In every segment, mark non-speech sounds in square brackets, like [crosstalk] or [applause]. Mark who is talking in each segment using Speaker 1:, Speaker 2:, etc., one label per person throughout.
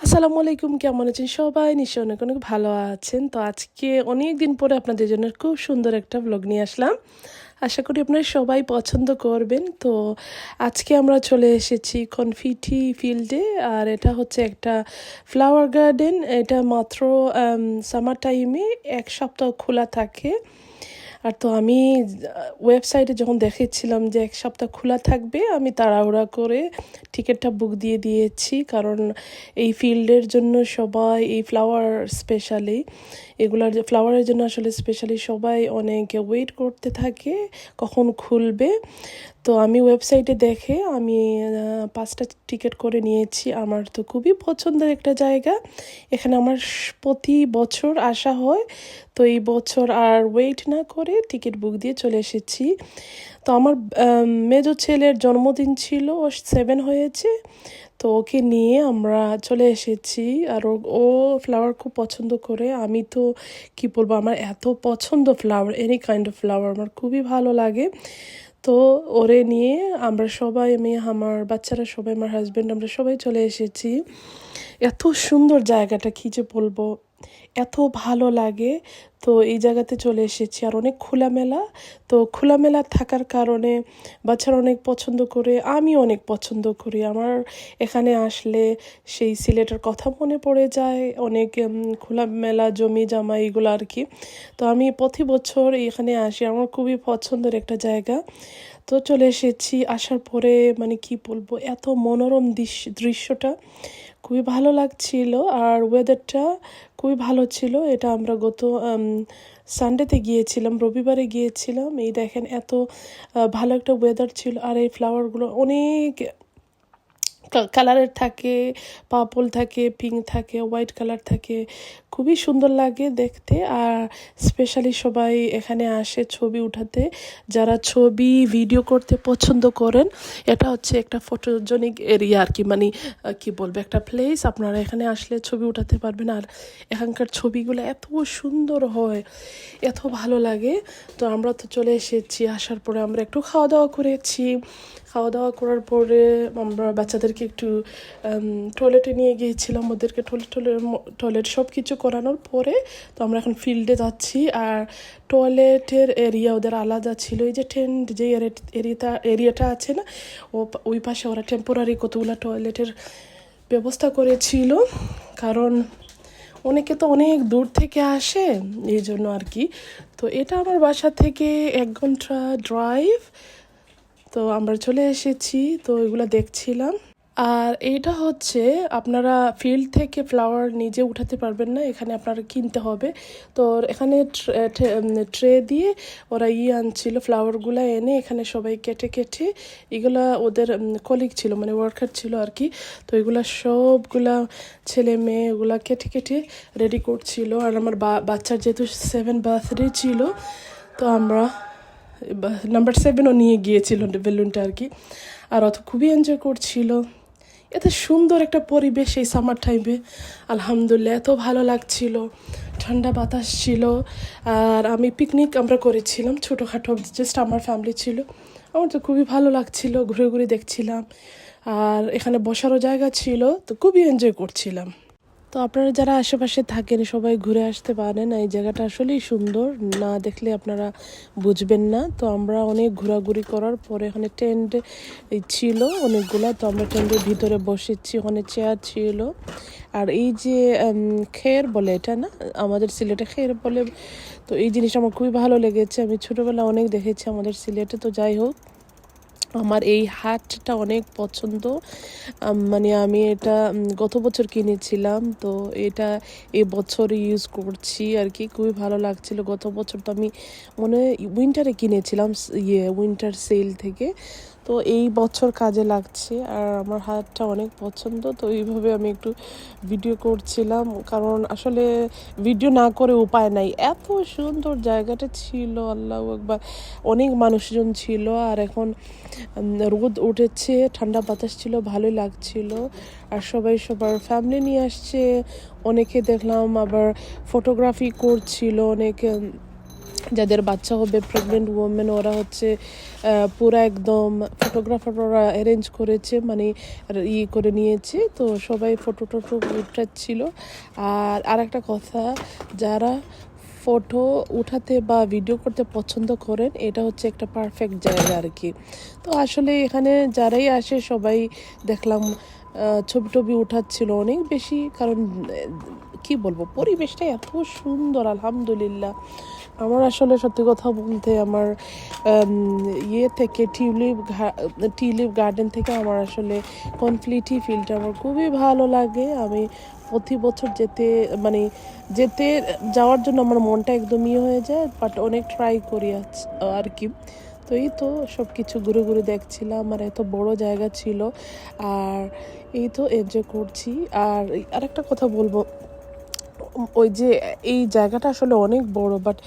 Speaker 1: আসসালামু আলাইকুম, কেমন আছেন সবাই? নিশ্চয়ই অনেক অনেক ভালো আছেন। তো আজকে অনেক দিন পরে আপনাদের জন্য খুব সুন্দর একটা ব্লগ নিয়ে আসলাম। আশা করি আপনারা সবাই পছন্দ করবেন। তো আজকে আমরা চলে এসেছি কনফিটি ফিল্ডে আর এটা হচ্ছে একটা ফ্লাওয়ার গার্ডেন এটা মাত্র সামার টাইমে এক সপ্তাহ খোলা থাকে। আর তো আমি ওয়েবসাইটে যখন দেখেছিলাম যে এক সপ্তাহ খোলা থাকবে, আমি তাড়াহুড়া করে টিকিটটা বুক দিয়ে দিয়েছি। কারণ এই ফিল্ডের জন্য সবাই, এই ফ্লাওয়ার স্পেশালি এগুলার ফ্লাওয়ারের জন্য আসলে স্পেশালি সবাই অনেক ওয়েট করতে থাকে, কখন খুলবে। তো আমি ওয়েবসাইটে দেখে আমি পাঁচটা টিকিট করে নিয়েছি। আমার তো খুবই পছন্দের একটা জায়গা। এখানে আমার প্রতি বছর আসা হয়। তো এই বছর আর ওয়েট না করে টিকিট বুক দিয়ে চলে এসেছি। তো আমার মেজো ছেলের জন্মদিন ছিল, ও সেভেন হয়েছে। তো ওকে নিয়ে আমরা চলে এসেছি আর ও ফ্লাওয়ার খুব পছন্দ করে। আমি তো কি বলব, আমার এত পছন্দ flower any kind of flower আমার খুবই ভালো লাগে। তো ওরে নিয়ে আমরা সবাই, আমি, আমার বাচ্চারা সবাই, আমার হাজব্যান্ড আমরা সবাই চলে এসেছি। এত সুন্দর জায়গাটা, কী যে বলব। এত ভালো লাগে। তো এই জায়গাতে চলে এসেছি আর অনেক খোলামেলা। তো খোলামেলা থাকার কারণে বাচ্চারা অনেক পছন্দ করে আমি অনেক পছন্দ করি। আমার এখানে আসলে সেই সিলেটের কথা মনে পড়ে যায়, অনেক খোলামেলা জমি জামা এগুলো আর কি। তো আমি প্রতি বছর এখানে আসি, আমার খুবই পছন্দের একটা জায়গা। তো চলে এসেছি, আসার পরে মানে কি বলব, এত মনোরম দৃশ্য দৃশ্যটা। খুবই ভালো লাগছিল আর ওয়েদারটা খুবই ভালো ছিল। এটা আমরা গত সানডেতে গিয়েছিলাম, রবিবারে গিয়েছিলাম। এই দেখেন এত ভালো একটা ওয়েদার ছিল। আর এই ফ্লাওয়ারগুলো অনেক কালারের থাকে পার্পল থাকে পিঙ্ক থাকে হোয়াইট কালার থাকে। খুবই সুন্দর লাগে দেখতে। আর স্পেশালি সবাই এখানে আসে ছবি উঠাতে। যারা ছবি ভিডিও করতে পছন্দ করেন, এটা হচ্ছে একটা ফটোজনিক এরিয়া আর কি। মানে কি বলব? একটা প্লেস আপনারা এখানে আসলে ছবি উঠাতে পারবেন। আর এখানকার ছবিগুলো এত সুন্দর হয়, এত ভালো লাগে। তো আমরা তো চলে এসেছি, আসার পরে আমরা একটু খাওয়া দাওয়া করেছি। খাওয়া দাওয়া করার পরে আমরা বাচ্চাদেরকে একটু টয়লেটে নিয়ে গিয়েছিলাম। ওদেরকে টয়লেট টয়লেট টয়লেট সব কিছু করানোর পরে তো আমরা এখন ফিল্ডে যাচ্ছি। আর টয়লেটের এরিয়া ওদের আলাদা ছিল। এই যে টেন্ট যে এরিয়াটা এরিয়াটা আছে না, ও ওই পাশে ওরা টেম্পোরারি কতগুলো টয়লেটের ব্যবস্থা করেছিল। কারণ অনেকে তো অনেক দূর থেকে আসে, এই জন্য আর কি। তো এটা আমার বাসা থেকে এক ঘণ্টা ড্রাইভ তো আমরা চলে এসেছি, তো এগুলো দেখছিলাম। আর এইটা হচ্ছে, আপনারা ফিল্ড থেকে ফ্লাওয়ার নিজে উঠাতে পারবেন না, এখানে আপনারা কিনতে হবে। তো এখানে ট্রে দিয়ে ওরা ইয়ে আনছিল ফ্লাওয়ারগুলো এনে এখানে সবাই কেটে কেটে, এগুলা ওদের কলিগ ছিল মানে ওয়ার্কার ছিল আর কি। তো এগুলা সবগুলা ছেলে মেয়ে এগুলা কেটে কেটে রেডি করছিল। আর আমার বাচ্চার যেহেতু সেভেন বার্থডে ছিল, তো আমরা নাম্বার সেভেনও নিয়ে গিয়েছিল বেলুনটা আর কি। আর অত খুবই এনজয় করছিল। এত সুন্দর একটা পরিবেশ এই সামার টাইমে আলহামদুলিল্লাহ, এত ভালো লাগছিল। ঠান্ডা বাতাস ছিল। আর আমি পিকনিক আমরা করেছিলাম ছোটোখাটো জাস্ট আমার ফ্যামিলি ছিল। আমার তো খুবই ভালো লাগছিল, ঘুরে ঘুরে দেখছিলাম। আর এখানে বসারও জায়গা ছিল, তো খুবই এনজয় করছিলাম। তো আপনারা যারা আশেপাশে থাকেন, সবাই ঘুরে আসতে পারেন। এই জায়গাটা আসলেই সুন্দর। না দেখলে আপনারা বুঝবেন না। তো আমরা অনেক ঘোরাঘুরি করার পরে এখানে টেন্ট ছিল অনেকগুলো। তো আমরা টেন্টের ভিতরে বসেছি। ওখানে চেয়ার ছিল। আর এই যে খের বলে এটা না? আমাদের সিলেটে খের বলে। তো এই জিনিসটা আমার খুবই ভালো লেগেছে। আমি ছোটোবেলা অনেক দেখেছি আমাদের সিলেটে। তো যাই হোক আমার এই হাটটা অনেক পছন্দ। মানে আমি এটা গত বছর কিনেছিলাম, তো এটা এ বছর ইউজ করছি আর কি খুবই ভালো লাগছিল। গত বছর তো আমি মনে উইন্টারে কিনেছিলাম ইয়ে উইন্টার সেল থেকে। তো এই বছর কাজে লাগছে আর আমার হাতটা অনেক পছন্দ, তো এইভাবে আমি একটু ভিডিও করছিলাম। কারণ আসলে ভিডিও না করে উপায় নাই। এত সুন্দর জায়গাটা ছিল, আল্লাহ একবার অনেক মানুষজন ছিল আর এখন রোদ উঠেছে, ঠান্ডা বাতাস ছিল, ভালোই লাগছিল। আর সবাই সবার ফ্যামিলি নিয়ে আসছে। অনেকে দেখলাম আবার ফটোগ্রাফি করছিল, অনেকে যাদের বাচ্চা হবে প্রেগনেন্ট ওমেন ওরা হচ্ছে পুরা একদম ফটোগ্রাফার ওরা অ্যারেঞ্জ করেছে মানে ই করে নিয়েছে। তো সবাই ফটো টটো উঠাচ্ছিল আর আরেকটা কথা, যারা ফটো উঠাতে বা ভিডিও করতে পছন্দ করেন, এটা হচ্ছে একটা পারফেক্ট জায়গা আর কি। তো আসলে এখানে যারাই আসে, সবাই দেখলাম ছবি টবি উঠাচ্ছিল অনেক বেশি। কারণ, কি বলব, পরিবেশটা এত সুন্দর, আলহামদুলিল্লাহ। আমার আসলে সত্যি কথা বলতে আমার ইয়ে থেকে টিউলিপ টিউলিপ গার্ডেন থেকে আমার আসলে কমপ্লিটই ফিলটা আমার খুবই ভালো লাগে। আমি প্রতি বছর যেতে মানে যেতে যাওয়ার জন্য আমার মনটা একদম ইয়ে হয়ে যায় বাট অনেক ট্রাই করি আর কি। তো এই তো সব কিছু ঘুরে ঘুরে দেখছিলাম, আর এত বড় জায়গা ছিল, আর এই তো এনজয় করছি। আর আরেকটা কথা বলব ওই যে, এই জায়গাটা আসলে অনেক বড় বাট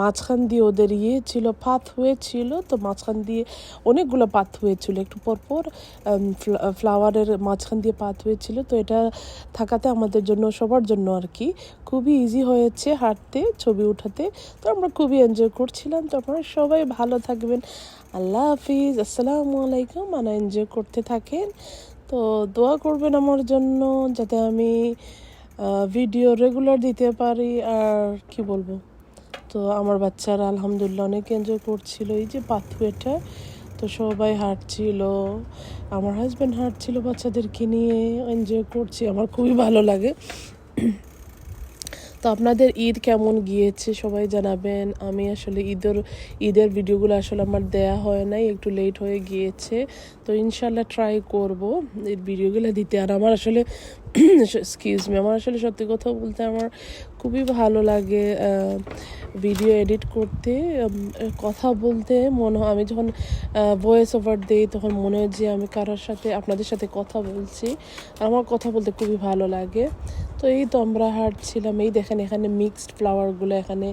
Speaker 1: মাঝখান দিয়ে ওদের ইয়ে ছিল পাথ হয়ে ছিল, তো মাঝখান দিয়ে অনেকগুলো পাথ হয়েছিল একটু পর পর ফ্লাওয়ারের মাঝখান দিয়ে পাথ হয়েছিল তো এটা থাকাতে আমাদের জন্য, সবার জন্য আর কি, খুবই ইজি হয়েছে হাঁটতে, ছবি উঠাতে। তো আমরা খুবই এনজয় করছিলাম, তো আপনারা সবাই ভালো থাকবেন। আল্লাহ হাফিজ, আসসালামু আলাইকুম মানে এনজয় করতে থাকেন। তো দোয়া করবেন আমার জন্য, যাতে আমি ভিডিও রেগুলার দিতে পারি আর কি বলব? তো আমার বাচ্চারা আলহামদুলিল্লাহ অনেক এনজয় করছিল। এই যে পাথুয়েটা তো সবাই হাঁটছিল। আমার হাজব্যান্ড হাঁটছিল বাচ্চাদেরকে নিয়ে এনজয় করছি। আমার খুবই ভালো লাগে। তো আপনাদের ঈদ কেমন গিয়েছে? সবাই জানাবেন। আমি আসলে ঈদের ঈদের ভিডিওগুলো আসলে আমার দেয়া হয় নাই, একটু লেট হয়ে গিয়েছে। তো ইনশাল্লাহ ট্রাই করব এর ভিডিওগুলো দিতে। আর আমার আসলে [coughs] এক্সকিউজ মি আমার আসলে সত্যি কথা বলতে আমার খুবই ভালো লাগে ভিডিও এডিট করতে কথা বলতে, মনে হয়, আমি যখন ভয়েস ওভার দিই তখন মনে হয় যে আমি কারোর সাথে, আপনাদের সাথে কথা বলছি, আর আমার কথা বলতে খুবই ভালো লাগে। তো এই তো আমরা হাঁটছিলাম, এই দেখেন এখানে মিক্সড ফ্লাওয়ারগুলো এখানে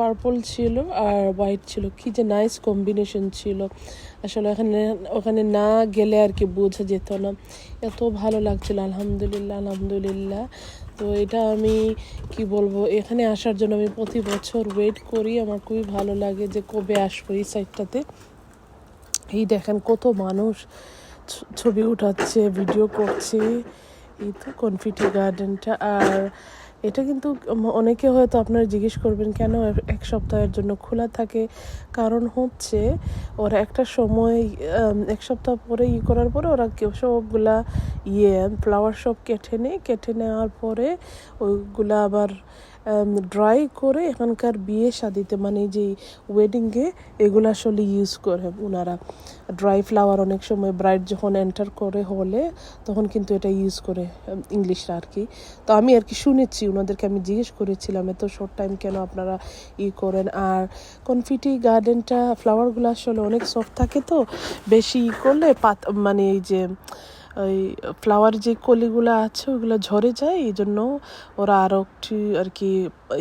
Speaker 1: পার্পল ছিল আর হোয়াইট ছিল। কি যে নাইস কম্বিনেশন ছিল। আসলে ওখানে ওখানে না গেলে আর কি বোঝা যেত না। এত ভালো লাগছিল, আলহামদুলিল্লাহ আলহামদুলিল্লাহ। তো এটা আমি কি বলব, এখানে আসার জন্য আমি প্রতি বছর ওয়েট করি। আমার খুবই ভালো লাগে যে কবে আসব এই সাইডটাতে এই দেখেন কত মানুষ ছবি উঠাচ্ছে ভিডিও করছে। এই তো কনফিটি গার্ডেনটা আর এটা কিন্তু অনেকে হয়তো আপনারা জিজ্ঞেস করবেন, কেন এক- সপ্তাহের জন্য খোলা থাকে? কারণ হচ্ছে ওরা একটা সময় এক সপ্তাহ পরে ই করার পরে ওরা সবগুলা ইয়ে ফ্লাওয়ার সব কেটে নেয়। কেটে নেওয়ার পরে ওইগুলা আবার ড্রাই করে এখানকার বিয়ে শাদিতে মানে যে ওয়েডিংয়ে এগুলো আসলে ইউজ করে ওনারা ড্রাই ফ্লাওয়ার অনেক সময় ব্রাইড যখন এন্টার করে হলে, তখন কিন্তু এটা ইউজ করে ইংলিশরা আর কি। তো আমি আর কি শুনেছি ওনাদেরকে আমি জিজ্ঞেস করেছিলাম, এত শর্ট টাইম কেন আপনারা ই করেন? আর কনফিটি গার্ডেনটা ফ্লাওয়ারগুলো আসলে অনেক সফট থাকে তো, বেশি ই করলে পাত মানে এই যে ওই ফ্লাওয়ার যে কলিগুলো আছে, ওগুলো ঝরে যায় এই জন্য ওরা আরও একটি আর কি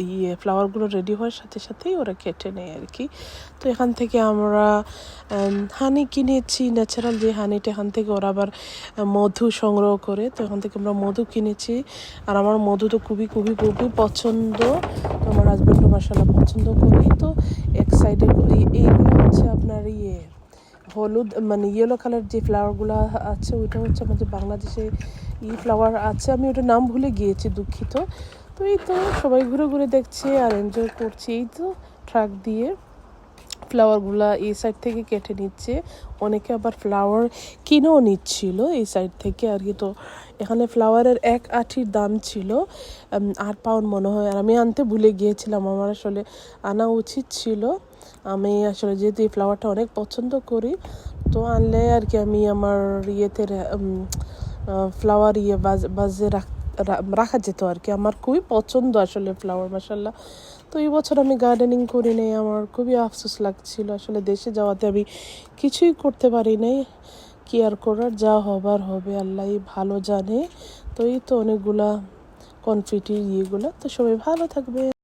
Speaker 1: ইয়ে ফ্লাওয়ারগুলো রেডি হওয়ার সাথে সাথেই ওরা কেটে নেয় আর কি। তো এখান থেকে আমরা হানি কিনেছি ন্যাচারাল যে হানিটা এখান থেকে ওরা আবার মধু সংগ্রহ করে, তো এখান থেকে আমরা মধু কিনেছি। আর আমার মধু তো খুবই খুবই খুবই পছন্দ আমার হাজব্যান্ডও মাসাল্লাহ পছন্দ করি তো এক সাইডে এইগুলো হচ্ছে আপনার ইয়ে। হলুদ মানে ইয়েলো কালার যে ফ্লাওয়ারগুলো আছে, ওইটা হচ্ছে আমাদের বাংলাদেশে ই ফ্লাওয়ার আছে। আমি ওটা নাম ভুলে গিয়েছি, দুঃখিত। তো এই তো সবাই ঘুরে ঘুরে দেখছে আর এনজয় করছে। এই তো ট্রাক দিয়ে। ফ্লাওয়ারগুলা এই সাইড থেকে কেটে নিচ্ছে। অনেকে আবার ফ্লাওয়ার কিনেও নিচ্ছিল এই সাইড থেকে আর কি। তো এখানে ফ্লাওয়ারের এক আঠির দাম ছিল আট পাউন্ড মনে হয়। আর আমি আনতে ভুলে গিয়েছিলাম, আমার আসলে আনা উচিত ছিল। আমি আসলে যেহেতু এই ফ্লাওয়ারটা অনেক পছন্দ করি, তো আনলে আর কি আমি আমার ইয়েতে ফ্লাওয়ার ইয়ে বাজ- বাজে রাখ রাখা যেত আর কি আমার খুবই পছন্দ আসলে ফ্লাওয়ার মাসাল্লাহ তো এই বছর আমি গার্ডেনিং করি নাই, আমার খুবই আফসোস লাগছিল। আসলে দেশে যাওয়াতে আমি কিছুই করতে পারি নাই। কি আর করার, যা হবার হবে, আল্লাহ ভালো জানে। তো এই তো অনেকগুলা কনফিটি ইয়েগুলো। তো সবাই ভালো থাকবে